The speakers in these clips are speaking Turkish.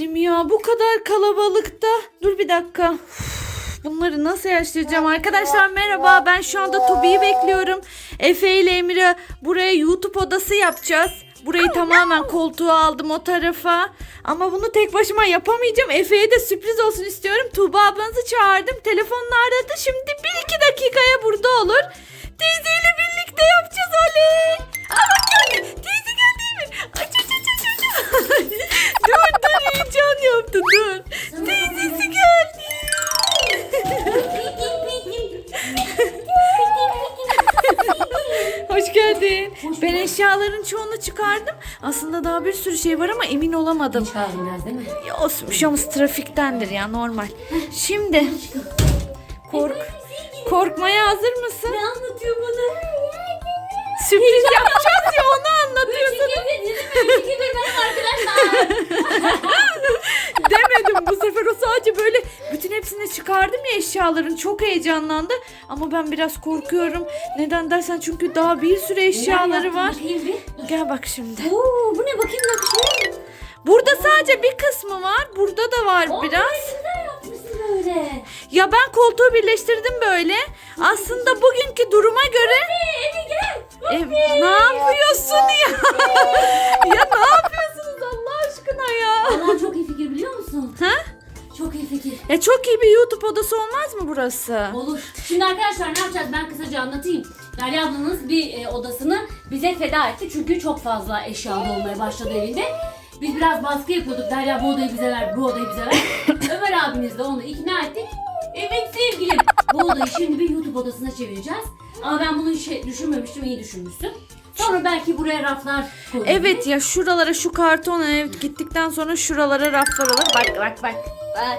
anneciğim ya bu kadar kalabalıkta. Dur bir dakika. Bunları nasıl yaşayacağım? Arkadaşlar merhaba. Ben şu anda Tobi'yi bekliyorum. Efe ile Emir'e buraya YouTube odası yapacağız. Burayı tamamen koltuğa aldım o tarafa. Ama bunu tek başıma yapamayacağım. Efe'ye de sürpriz olsun istiyorum. Tuğba ablanızı çağırdım. Telefonla aradı. Şimdi bir iki dakikaya burada olur. Teyzeyle birlikte yapacağız oley. Aa geldi. Teyze geldi aç aç aç aç. Dur dur heyecan yaptı dur. Teyzesi geldi. Hoş geldin. Ben eşyaların çoğunu çıkardım. Aslında daha bir sürü şey var ama emin olamadım. Çıkardım biraz değil mi? Ya olsun bir şey olmaz trafiktendir ya normal. Şimdi kork korkmaya hazır mısın? Ne anlatıyor bana? Sürpriz yapacağız ya onu önceki bir benim arkadaşlar. Demedim bu sefer o sadece böyle bütün hepsini çıkardım ya eşyaların çok heyecanlandı. Ama ben biraz korkuyorum. Neden dersen çünkü daha bir sürü eşyaları var. Gel bak şimdi. Oo, bu ne bakayım bakayım. Burada sadece bir kısmı var. Burada da var biraz. Böyle. Ya ben koltuğu birleştirdim böyle. Aslında bugünkü duruma göre Eve gel. E, ne yapıyorsun ya? ya ne yapıyorsunuz Allah aşkına ya? Valla çok iyi fikir biliyor musun? Ha? Çok iyi fikir. Ya çok iyi bir YouTube odası olmaz mı burası? Olur. Şimdi arkadaşlar ne yapacağız ben kısaca anlatayım. Derya ablanız bir e, odasını bize feda etti. Çünkü çok fazla eşyalı olmaya başladı evinde. Biz biraz baskı yapıyorduk. Derya bu odayı bize ver, bu odayı bize ver. Ömer abiniz de onu ikna ettik. Evet sevgilim. Bu odayı şimdi bir YouTube odasına çevireceğiz. Ama ben bunu şey düşünmemiştim. iyi düşünmüşsün. Sonra belki buraya raflar koyarız. Evet ya şuralara şu karton ev gittikten sonra şuralara raflar olur. Bak bak bak. Bak.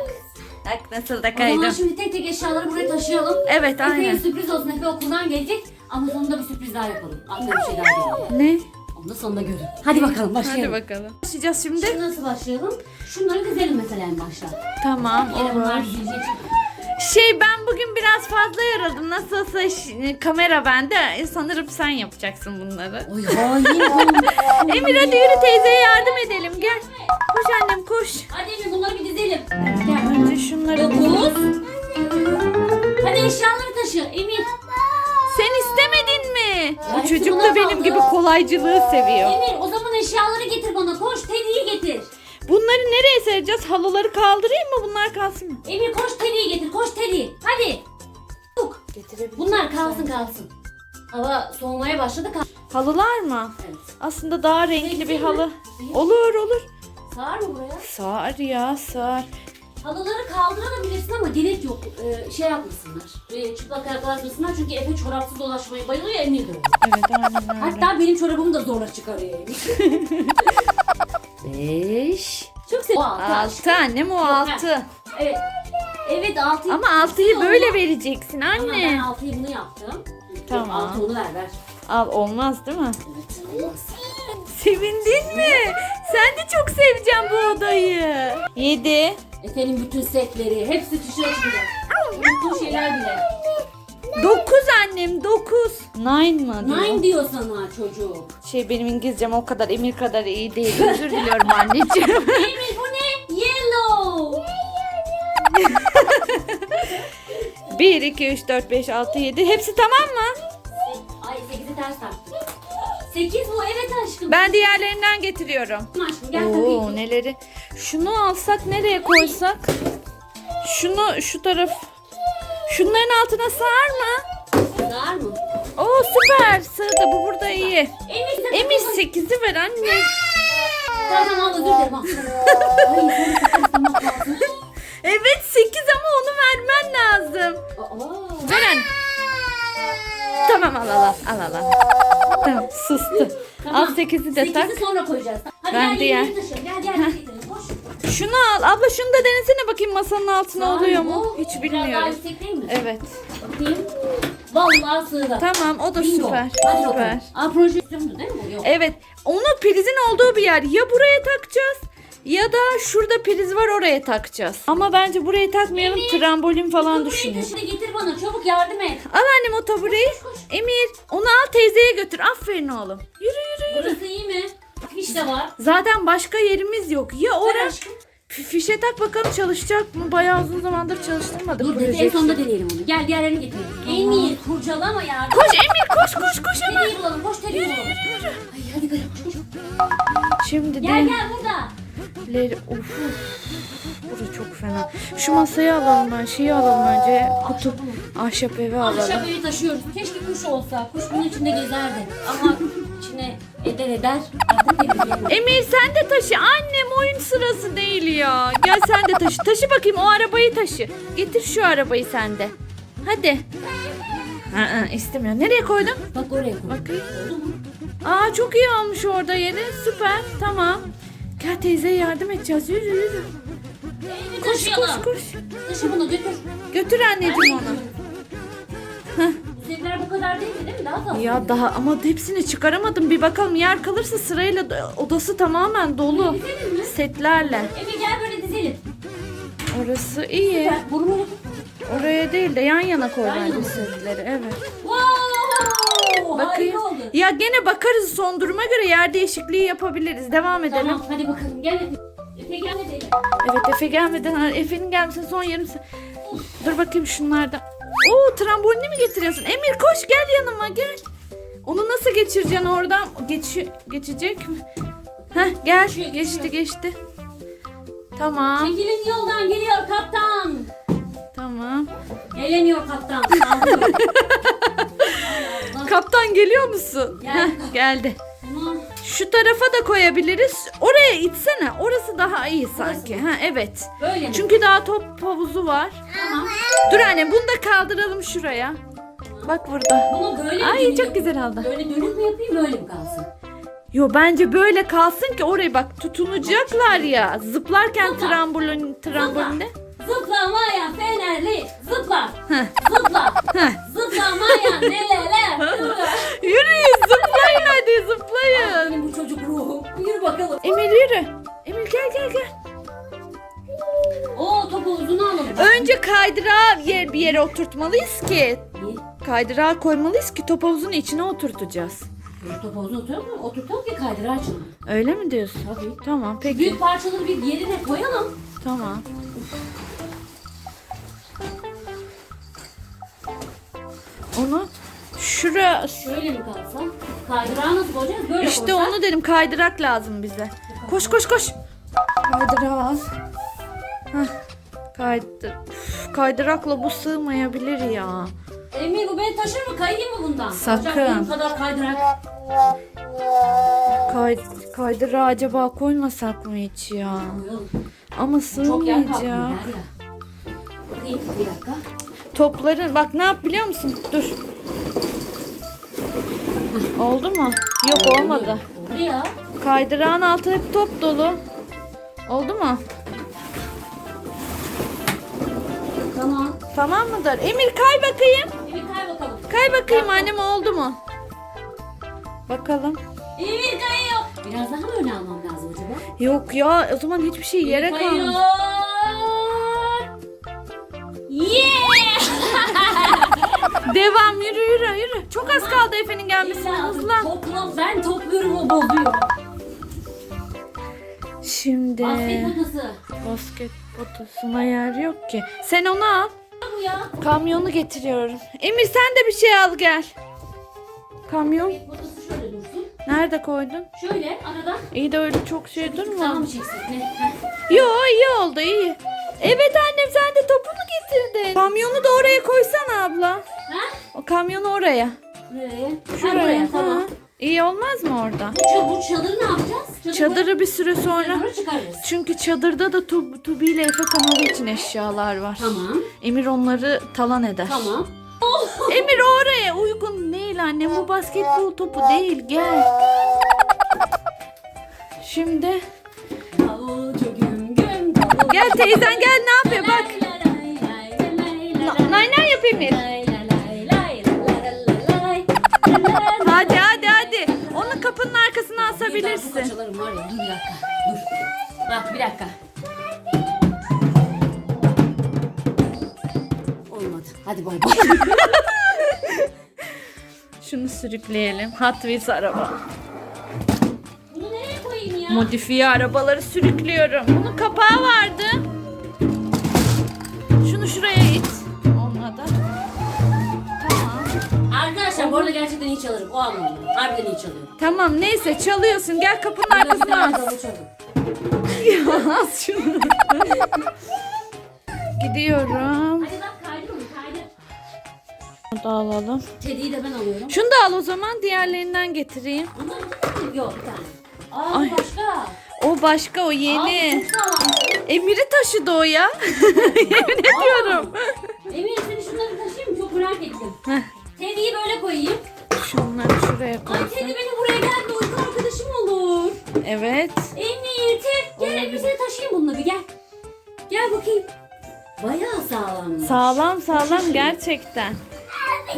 Bak nasıl da O zaman şimdi tek tek eşyaları buraya taşıyalım. Evet Efe'ye aynen. sürpriz olsun. Efe okuldan gelecek. Ama sonunda bir sürpriz daha yapalım. Aklına bir şey daha geliyor. Ne? Onu da sonunda görün. Hadi bakalım başlayalım. Hadi bakalım. Başlayacağız şimdi. Şimdi nasıl başlayalım? Şunları dizelim mesela en başta. Tamam olur. Şey ben bugün biraz fazla yarıldım. Nasıl olsa ş- kamera bende. E, Sanırım sen yapacaksın bunları. Oy hain. Emir hadi yürü teyzeye yardım edelim gel. Koş annem koş. Çocuk da benim gibi kolaycılığı seviyor. Emir o zaman eşyaları getir bana. Koş Teddy'yi getir. Bunları nereye sereceğiz? Halıları kaldırayım mı? Bunlar kalsın mı? Emir koş Teddy'yi getir. Koş Teddy. Hadi. Çabuk. Bunlar kalsın kalsın. Hava soğumaya başladı. Kal Halılar mı? evet. Aslında daha renkli bir Zeytin mi? halı. Olur olur. Sığar mı buraya? Sar ya sar. Halıları kaldırabilirsin ama gerek yok. Ee, şey yapmasınlar. Ee, çıplak ayak dolaşmasınlar çünkü Efe çorapsız dolaşmayı bayılıyor ya Emir de. Evet aynen öyle. Hatta benim çorabımı da zorla çıkarıyor Emir. Beş. Çok. O altı. Altı annem o Yok, altı. Evet. Evet altı. Ama altıyı böyle vereceksin Ama ben anne. altıyı bunu yaptım. Tamam. Altı onu ver ver. Al olmaz değil mi? Evet olmaz. Sevindin mi? Sen de çok seveceksin bu odayı. Yedi. Efe'nin bütün setleri hepsi tişört bile. Unuttuğu şeyler bile. Dokuz annem dokuz. Nine mı? diyor? Nine diyor sana çocuk. Şey benim İngilizcem o kadar Emir kadar iyi değil. Özür diliyorum anneciğim. Emir bu ne? Yellow. 1, 2, 3, 4, 5, 6, 7. Hepsi tamam mı? Ay 8'i ters taktım. 8 bu evet aşkım. Ben diğerlerinden getiriyorum. Aşkım gel Oo neleri. Şunu alsak nereye koysak? Şunu şu taraf. Şunların altına sığar mı? Sığar mı? Oo süper. Sığdı bu burada iyi. Emir sen Emir takma. 8'i ver anne. Tamam tamam özür dilerim. al. Ay lazım. Evet 8 ama onu vermen lazım. Aa. Ver anne. Tamam al al al al al. Tamam sustu. Al 8'i de tak. 8'i sonra koyacağız. Hadi Ben gel diğer- diğer. taşı. Gel. Koş. Şunu al. Abla şunu da denesene bakayım masanın altına Sığar oluyor mu? bu? Hiç Biraz daha bilmiyorum. değil mi? Evet. Bakayım. Vallahi sığdı. Tamam o da Bingo. süper. Hadi Süper. bakalım. Aa projeksiyondu değil mi bu? Yok. Evet. Onu prizin olduğu bir yer. Ya buraya takacağız ya da şurada priz var oraya takacağız. Ama bence buraya takmayalım. Evet. Trambolin falan Burayı düşünüyorum. taşı da getir bana. Çabuk yardım et. Al annem o tabureyi. Emir onu al teyzeye götür. Aferin oğlum. Yürü yürü yürü. Burası iyi mi? Fiş de var. Zaten başka yerimiz yok. Ya Ver oraya aşkım. Fişe tak bakalım çalışacak mı? Bayağı uzun zamandır çalıştırmadık. Dur dedi en sonunda deneyelim onu. Gel diğerlerini getirelim. Emir kurcalama ya. Koş Emir koş koş koş hemen. Teddy'yi bulalım. Koş Teddy'yi bulalım. Ay hadi gel. Şimdi Gel gel burada. Leri- Of. Burası çok fena. Şu masayı alalım ben. Şeyi alalım önce. Kutu. Ahşap evi alalım. Ahşap evi taşıyoruz. Keşke kuş olsa. Kuş bunun içinde gezerdi. Ama içine eder eder. Emir sen de taşı. Annem oyun sırası değil ya. Gel sen de taşı. Taşı bakayım o arabayı taşı. Getir şu arabayı sen de. Hadi. Ha, istemiyor. Nereye koydun? Bak oraya koy. Bakayım. Aa çok iyi olmuş orada yeri. Süper. Tamam. Gel teyzeye yardım edeceğiz. Yürü yürü. Emir Koş koş taşıyalım. koş. Taşı bunu götür. Götür anneciğim onu. Setler bu kadar değildi değil mi? Daha fazla. Ya daha ama hepsini çıkaramadım. Bir bakalım yer kalırsa sırayla da- odası tamamen dolu. Dizelim mi? Setlerle. Emir gel böyle dizelim. Orası iyi. Gel. Oraya değil de yan yana koy Yan bence yana. setleri. Evet. Wow! Bakayım. Harika oldu. Ya gene bakarız son duruma göre yer değişikliği yapabiliriz. Devam edelim. Tamam hadi bakalım. Gel Efe. Efe gel edelim. Evet Efe gelmeden Efe'nin gelmesine son yarım saat. Dur bakayım şunlardan. Oo trambolini mi getiriyorsun? Emir koş gel yanıma gel. Onu nasıl geçireceksin oradan? Geç, geçecek mi? Heh gel. Geçiyor, Geçti geçti. Tamam. Çekilin yoldan geliyor kaptan. Tamam. Gelemiyor kaptan. Kaptan geliyor musun? Gel. Heh, geldi. Şu tarafa da koyabiliriz. Oraya itsene. Orası daha iyi sanki. Ha evet. Böyle mi? Çünkü daha top havuzu var. Tamam. Dur anne bunu da kaldıralım şuraya. Bak burada. Bunu böyle mi Ay dönüp çok güzel oldu. Böyle dönüp mü yapayım böyle mi kalsın? Yo bence böyle kalsın ki oraya bak tutunacaklar ya. Zıplarken Zıpla. trambolin trambolinde. Zıplamaya fenerli zıpla. Zıpla. Zıplamaya neler. Yürüyün zıplayın hadi zıplayın. Benim bu çocuk ruhum. Yürü bakalım. Emir yürü. Emir gel gel gel. Oo topu uzun alalım. Önce kaydırağı yer bir yere oturtmalıyız ki. Niye? Kaydırağı koymalıyız ki top havuzun içine oturtacağız. Dur, Topu uzun oturalım mı? Oturtalım ki kaydırağı açalım. Öyle mi diyorsun? Tabii. Tamam peki. Büyük parçaları bir yerine koyalım. Tamam. Şura Şöyle mi kalsa? Kaydırağı nasıl koyacağız? Böyle işte koysak. onu dedim kaydırak lazım bize. Koş koş koş. Kaydırağı al. Kaydır. Üf, kaydırakla bu sığmayabilir ya. Emmi bu beni taşır mı? Kayayım mı bundan? Sakın. Bacaklarım kadar kaydırak. Kay, kaydırağı acaba koymasak mı hiç ya? Koyalım. Ama Çok yer kaplıyor sığmayacak. Bakayım bir dakika. Topların bak ne yap biliyor musun? Dur. Oldu mu? Yok olmadı. Oldu ya. Kaydırağın altı hep top dolu. Oldu mu? Tamam. Tamam mıdır? Emir kay bakayım. Emir kay bakalım. Kay bakayım annem oldu mu? Bakalım. Emir kayıyor. Biraz daha mı öne almam lazım acaba? Yok ya o zaman hiçbir şey yere Emir kayıyor. Yeah! Devam yürü yürü yürü. Çok az kaldı Efe'nin gelmesine İlla hızlan. Toplam ben topluyorum o bozuyor. Şimdi potası. basket potasına yer yok ki. Sen onu al. Bu ya. Kamyonu getiriyorum. Emir sen de bir şey al gel. Kamyon. Şöyle dursun. Nerede koydun? Şöyle arada. İyi de öyle çok şey durma. mı çeksek ne? Yo iyi oldu iyi. Evet annem sen de topunu getirdin. Kamyonu da oraya koysana abla. Ha? O kamyonu oraya. Nereye? Ha, Şuraya. buraya tamam. Ha. İyi olmaz mı orada? Bu, bu çadırı ne yapacağız? Çadır Çadırı bir süre sonra. Sonra çıkarırız. Çünkü çadırda da Tub Tubi ile Efe kanalı için eşyalar var. Tamam. Emir onları talan eder. Tamam. Emir oraya uygun değil annem. Bu basketbol topu değil. Gel. Şimdi gel teyzen gel ne yapıyor bak. Nay nay yap Emir. Lay lay lay lay lay lay lay lay. Hadi hadi hadi. Onu kapının arkasına asabilirsin. Dur bir dakika. Dur. Bak bir dakika. Olmadı. Hadi bay bay. Şunu sürükleyelim. Hot Wheels araba. Modifiye arabaları sürüklüyorum. Bunun kapağı vardı. Şunu şuraya it. Onunla da. Tamam. Arkadaşlar bu arada gerçekten iyi çalarım. O anlamda. Harbiden iyi çalıyorum. Tamam neyse çalıyorsun. Gel kapının arkasına as. Şunu. Gidiyorum. Hadi bak kaydı da alalım. Tediyi de ben alıyorum. Şunu da al o zaman diğerlerinden getireyim. Yok bir tane. Aa Ay. başka. O başka o yeni. Emir'i taşıdı o ya. Yemin ediyorum. Emir seni şunları taşıyayım? Çok merak ettim. Heh. Teddy'yi böyle koyayım. Şunları şuraya Ay koysun. Teddy beni buraya geldi. Uyku arkadaşım olur. Evet. Emir Ted gel Emir seni taşıyayım bununla bir gel. Gel bakayım. Bayağı sağlam. Sağlam sağlam gerçekten.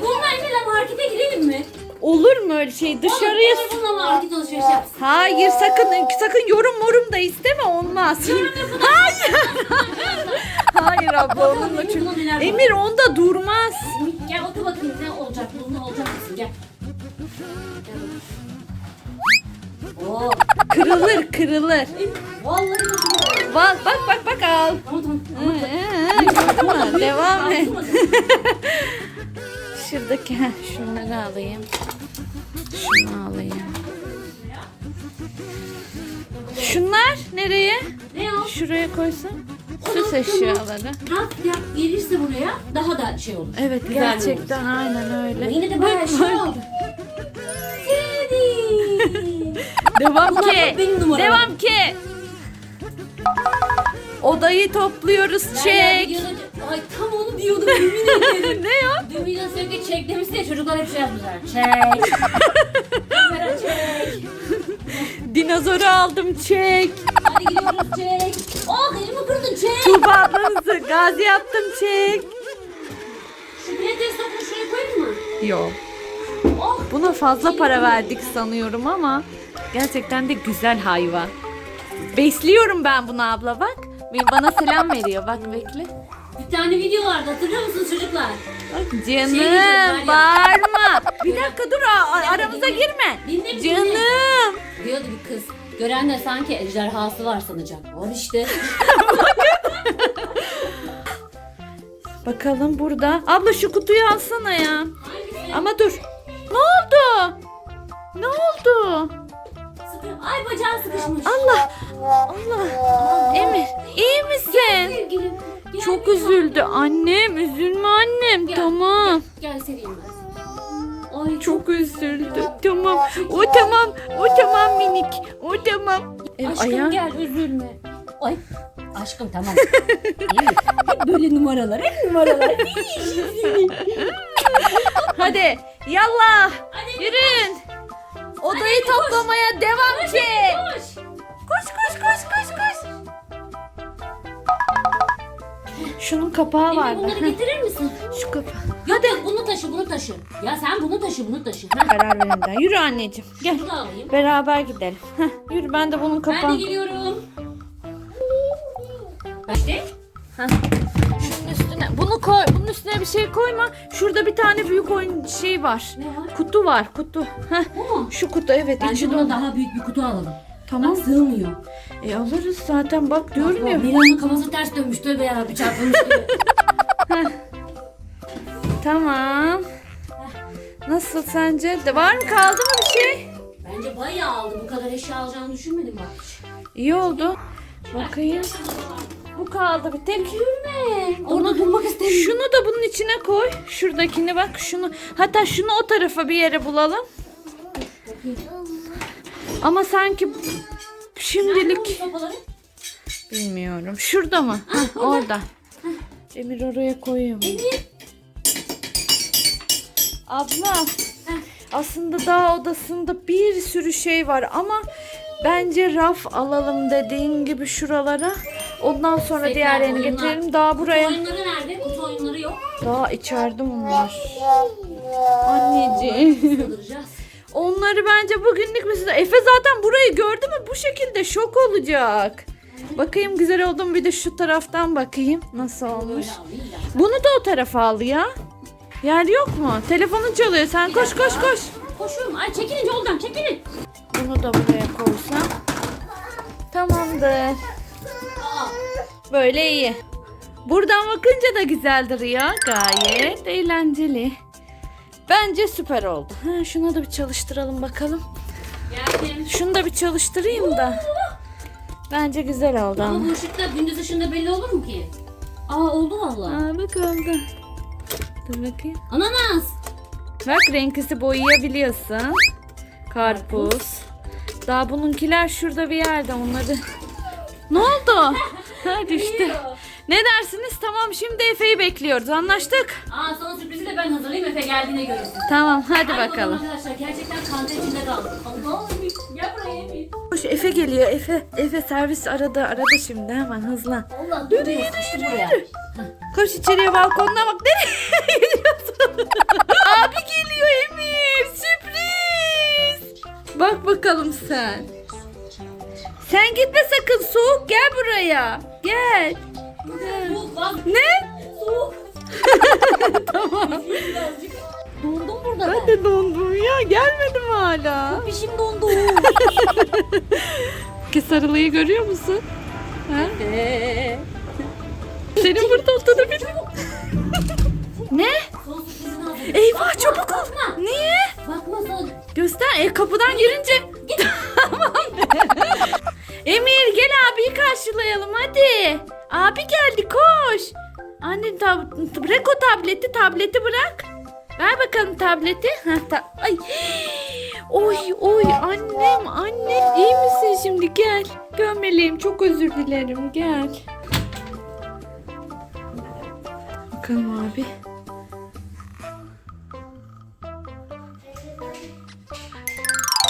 Bununla Emir'le markete girelim mi? Olur mu öyle şey? Dışarıya... Bununla market alışveriş yapsın. Hayır sakın sakın yorum morum da isteme olmaz. Hayır. Hayır abla onunla çünkü- buna neler var. Emir onda durmaz. Gel otur bakayım ne olacak. Bununla olacak mısın? Gel. Oo. Kırılır kırılır. Vallahi? Bak bak bak bak al. Tamam tamam. Hı, hı, hı, Gördün mü? Devam et. Şuradaki heh, şunları alayım. Şunu alayım. Şunlar nereye? Ne o? Şuraya koysam. Süs eşyaları. Raf yap gelirse buraya daha da şey olur. Evet Güzel gerçekten aynen öyle. Yine de bayağı şey oldu. Teddy. Devam ki. hep benim numaram. Devam ki. Odayı topluyoruz. Çek. Ay tam onu diyordum yemin ederim. ne ya? Dün video sürekli çek demişti ya çocuklar hep şey yapmışlar. Çek. Dinozoru aldım çek. Hadi gidiyoruz çek. Oh elimi kırdın çek. Tuğba ablanızı gazi yaptım çek. Şu pilates topunu şuraya koyayım mı? Yok. Oh. Buna fazla para verdik sanıyorum ama gerçekten de güzel hayvan. Besliyorum ben bunu abla bak. Bana selam veriyor bak bekle. Bir tane video vardı hatırlıyor musunuz çocuklar? Diyeceğim, canım Meryem. bağırma. Bir dakika dur a- aramıza girme. Dinle dinle. Canım. Diyordu bir kız. Gören de sanki ejderhası var sanacak. Var işte. Bakalım burada. Abla şu kutuyu alsana ya. Hangisi? Ama dur. Ne oldu? Ne oldu? Sıkı. Ay bacağı sıkışmış. Allah. Allah. Emir iyi misin? Sevgilim. Gel Çok bir üzüldü. Annem üzülme annem. Gel, Tamam. Gel, gel seveyim ben seni. Ay çok. Üzüldü. Tamam. O tamam. O tamam minik. O tamam. Ev Aşkım ayağı- gel üzülme. Ay. Aşkım tamam. İyi? Hep böyle numaralar. Hep numaralar. Hadi yallah. Hadi Yürüyün. Kapağı var. Emre bunları getirir misin? Şu kapağı. Yok yok bunu taşı bunu taşı. Ya sen bunu taşı bunu taşı. Ha. Karar verin Yürü anneciğim. Gel. Bunu da alayım. Beraber gidelim. Heh, yürü ben de bunun Ben kapağını. de geliyorum. İşte. Şunun üstüne bunu koy. Bunun üstüne bir şey koyma. Şurada bir tane büyük oyun şey var. Ne var? Kutu var kutu. Heh, Bu mu? şu kutu evet Bence içi buna dolu. daha büyük bir kutu alalım. Tamam. Bak sığmıyor. E alırız zaten bak diyorum ya. Mira'nın kafası ters dönmüş. Tövbe yarabbim çarpılmış gibi. Tamam. Nasıl sence? De var mı kaldı mı bir şey? Bence bayağı aldı. Bu kadar eşya alacağını düşünmedim bak hiç. İyi oldu. Bakayım. Bu kaldı bir tek. Yürüme. Orada durmak istemiyorum. Şunu da bunun içine koy. Şuradakini bak şunu. Hatta şunu o tarafa bir yere bulalım. Ama sanki şimdilik bilmiyorum. Şurada mı? Heh, orada. Emir oraya koyuyor. mu? Emir. Abla aslında dağ odasında bir sürü şey var ama bence raf alalım dediğin gibi şuralara. Ondan sonra Tekrar diğerlerini oyunlar. getirelim. Daha buraya. Oyunları nerede? Kutu oyunları yok. Daha içeride onlar. Anneciğim. Kaldıracağız. Onları bence bugünlük mesela Efe zaten burayı gördü mü bu şekilde şok olacak. Bakayım güzel oldu mu bir de şu taraftan bakayım nasıl olmuş. Bunu da o tarafa al ya. Yer yok mu? Telefonun çalıyor sen koş koş koş. Koşuyorum. Ay çekilin yoldan çekilin. Bunu da buraya koysam. Tamamdır. Aa, Böyle iyi. Buradan bakınca da güzeldir ya. Gayet eğlenceli. Bence süper oldu. Ha, şunu da bir çalıştıralım bakalım. Geldim. Şunu da bir çalıştırayım da. Bence güzel oldu Ama ama. bu ışıkta gündüz ışığında belli olur mu ki? Aa oldu valla. Aa bak oldu. Dur bakayım. Ananas. Bak renklisi boyayabiliyorsun. Karpuz. Daha bununkiler şurada bir yerde onları. Ne oldu? ha düştü. Geliyor. Ne dersiniz? Tamam şimdi Efe'yi bekliyoruz. Anlaştık. Aa son sürprizi de ben hazırlayayım Efe geldiğinde görürsün. Tamam hadi Hadi bakalım. Arkadaşlar gerçekten kanta içinde kaldık. Allah gel buraya Emir. Koş Efe geliyor. Efe Efe servis aradı. Aradı şimdi hemen hızlan. Allah dur yürü, sıkıştı buraya. Koş içeriye balkonuna bak. Nereye gidiyorsun? Abi geliyor Emir. Sürpriz. Bak bakalım sen. Sen gitme sakın. Soğuk gel buraya. Gel. Ne? Soğuk. tamam. Birazcık. Dondum burada Ben ben. de dondum ya. Gelmedim hala. Pişim dondu. Ki sarılıyı görüyor musun? Ha? Senin burada olduğunu biliyorum. ne? Son sürprizini. Eyvah çabuk ol. Niye? Bakma son. Göster. E kapıdan girince. Tamam. Emir gel abiyi karşılayalım hadi. Abi geldi koş. Anne tab- bırak o tableti tableti bırak. Ver bakalım tableti. Heh, ta- Ay. Oy oy annem annem iyi misin şimdi gel. Gömeleğim çok özür dilerim gel. Bakalım abi.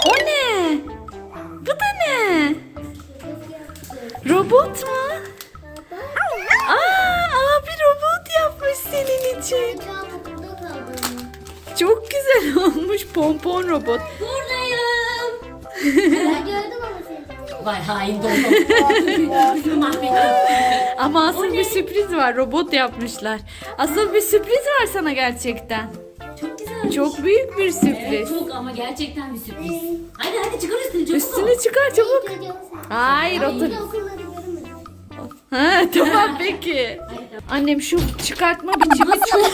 O ne? Bu da ne? Robot mu? Pompon robot. Buradayım. Ben gördüm ama seni. Vay hain. Mahvettim. Ama asıl bir sürpriz var. Robot yapmışlar. Asıl bir sürpriz var sana gerçekten. Çok güzel. Çok büyük bir Evet, sürpriz. çok ama gerçekten bir sürpriz. Hadi hadi çıkar üstünü çabuk. Üstünü çıkar çabuk. Hayır otur. Ha, tamam peki. Annem şu çıkartma biçimi çok...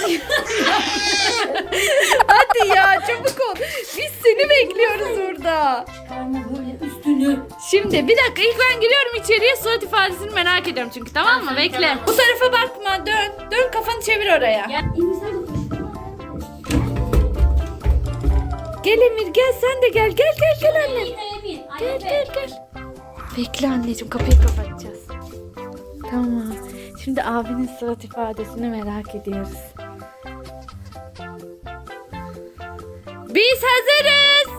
Hadi ya çabuk ol. Biz seni bekliyoruz burada. Çıkarma böyle üstünü. Şimdi bir dakika ilk ben giriyorum içeriye surat ifadesini merak ediyorum çünkü tamam mı? Tamam, Bekle. tamam. Bu tarafa bakma dön. Dön kafanı çevir oraya. Gel. Emir. Gel Emir gel sen de gel. Gel gel gel. Ay, Gel gel gel. Bekle anneciğim kapıyı kapatacağız. Tamam. Şimdi abinin surat ifadesini merak ediyoruz. Biz hazırız.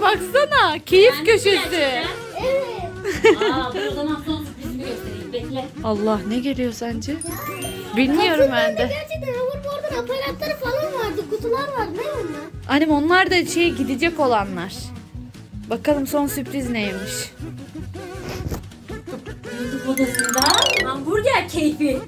Baksana. Keyif Beğendin mi köşesi. gerçekten? Evet. Aa dur o zaman son sürprizimi göstereyim. Bekle. Allah ne geliyor sence? Bilmiyorum ben de. Gerçekten hoverboard'un aparatları falan vardı. Kutular vardı. Ne onlar? Annem onlar da şey gidecek olanlar. Bakalım son sürpriz neymiş? YouTube odasında hamburger keyfi.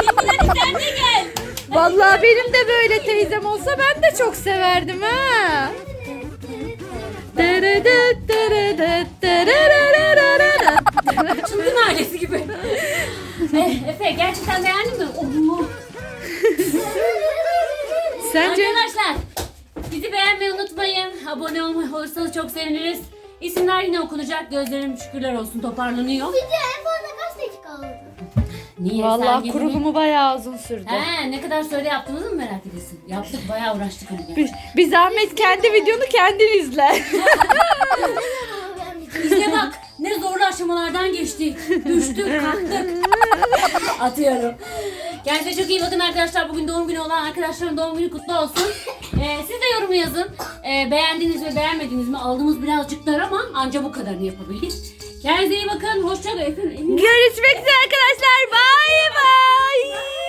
Emine sen de gel. Vallahi benim de böyle teyzem olsa ben de çok severdim ha. Çılgın ailesi gibi. Efe gerçekten beğendin mi? Oo. Sence? Arkadaşlar bizi beğenmeyi unutmayın. Abone olmayı olursanız çok seviniriz. İsimler yine okunacak. Gözlerim şükürler olsun toparlanıyor. Video en fazla kaç dakika oldu? Niye? Vallahi Sergilimi- kurulumu bayağı uzun sürdü. He, ne kadar sürede yaptığınızı mı merak ediyorsun? Yaptık bayağı uğraştık ama. Bir, bir zahmet kendi videonu kendin izle. İzle bak ne zorlu aşamalardan geçtik. Düştük, kalktık. Atıyorum. Kendinize çok iyi bakın arkadaşlar. Bugün doğum günü olan arkadaşların doğum günü kutlu olsun. Ee, siz de yorum yazın. Ee, beğendiniz mi beğenmediniz mi? Aldığımız birazcık dar ama anca bu kadarını yapabildik. Kendinize iyi bakın. Hoşçakalın. Görüşmek üzere arkadaşlar. Bye bye.